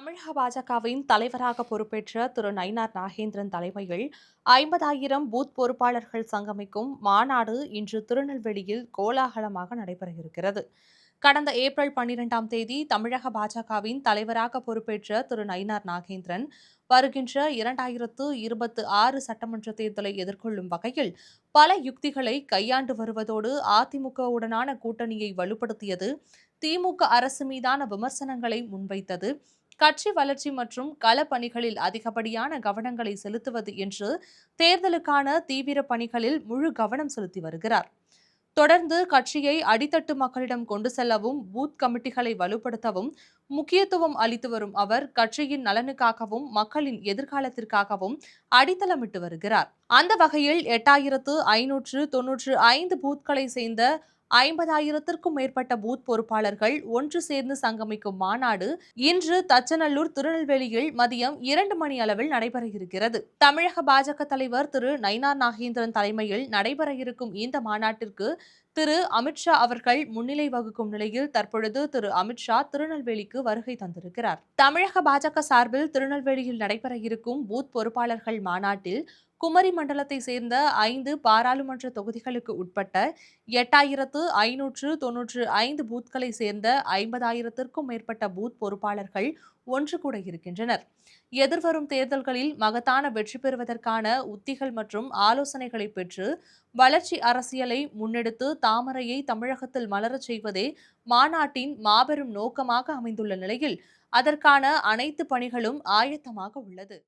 தமிழக பாஜகவின் தலைவராக பொறுப்பேற்ற திரு நயினார் நாகேந்திரன் தலைமையில் ஐம்பதாயிரம் பூத் பொறுப்பாளர்கள் சங்கமிக்கும் மாநாடு இன்று திருநெல்வேலியில் கோலாகலமாக நடைபெற இருக்கிறது கடந்த ஏப்ரல் பன்னிரெண்டாம் தேதி தமிழக பாஜகவின் தலைவராக பொறுப்பேற்ற திரு நயினார் நாகேந்திரன் வருகின்ற இரண்டாயிரத்து இருபத்து ஆறு சட்டமன்ற தேர்தலை எதிர்கொள்ளும் வகையில் பல யுக்திகளை கையாண்டு வருவதோடு அதிமுகவுடனான கூட்டணியை வலுப்படுத்தியது திமுக அரசு மீதான விமர்சனங்களை முன்வைத்தது கட்சி வளர்ச்சி மற்றும் களப்பணிகளில் அதிகப்படியான கவனங்களை செலுத்துவது என்று தேர்தலுக்கான தீவிர பணிகளில் முழு கவனம் செலுத்தி வருகிறார். தொடர்ந்து கட்சியை அடித்தட்டு மக்களிடம் கொண்டு செல்லவும் பூத் கமிட்டிகளை வலுப்படுத்தவும் முக்கியத்துவம் அளித்து வரும் அவர் கட்சியின் நலனுக்காகவும் மக்களின் எதிர்காலத்திற்காகவும் அடித்தளமிட்டு வருகிறார். அந்த வகையில் எட்டாயிரத்து ஐநூற்று தொன்னூற்று ஐந்து பூத்களை சேர்ந்த ஐம்பதாயிரத்திற்கும் மேற்பட்ட பூத் பொறுப்பாளர்கள் ஒன்று சேர்ந்து சங்கமிக்கும் மாநாடு இன்று தச்சநல்லூர் திருநெல்வேலியில் மதியம் இரண்டு மணி அளவில் நடைபெற இருக்கிறது. தமிழக பாஜக தலைவர் திரு நயினார் நாகேந்திரன் தலைமையில் நடைபெற இருக்கும் இந்த மாநாட்டிற்கு திரு அமித்ஷா அவர்கள் முன்னிலை வகுக்கும் நிலையில் தற்பொழுது திரு அமித்ஷா திருநெல்வேலிக்கு வருகை தந்திருக்கிறார். தமிழக பாஜக சார்பில் திருநெல்வேலியில் நடைபெற இருக்கும் பூத் பொறுப்பாளர்கள் மாநாட்டில் குமரி மண்டலத்தை சேர்ந்த ஐந்து பாராளுமன்ற தொகுதிகளுக்கு உட்பட்ட எட்டாயிரத்து ஐநூற்று தொன்னூற்று ஐந்து பூத்களை சேர்ந்த ஐம்பதாயிரத்திற்கும் மேற்பட்ட பூத் பொறுப்பாளர்கள் ஒன்று கூட இருக்கின்றனர். எதிர்வரும் தேர்தல்களில் மகத்தான வெற்றி பெறுவதற்கான உத்திகள் மற்றும் ஆலோசனைகளை பெற்று வளர்ச்சி அரசியலை முன்னெடுத்து தாமரையை தமிழகத்தில் மலரச் செய்வதே மாநாட்டின் மாபெரும் நோக்கமாக அமைந்துள்ள நிலையில் அதற்கான அனைத்து பணிகளும் ஆயத்தமாக உள்ளது.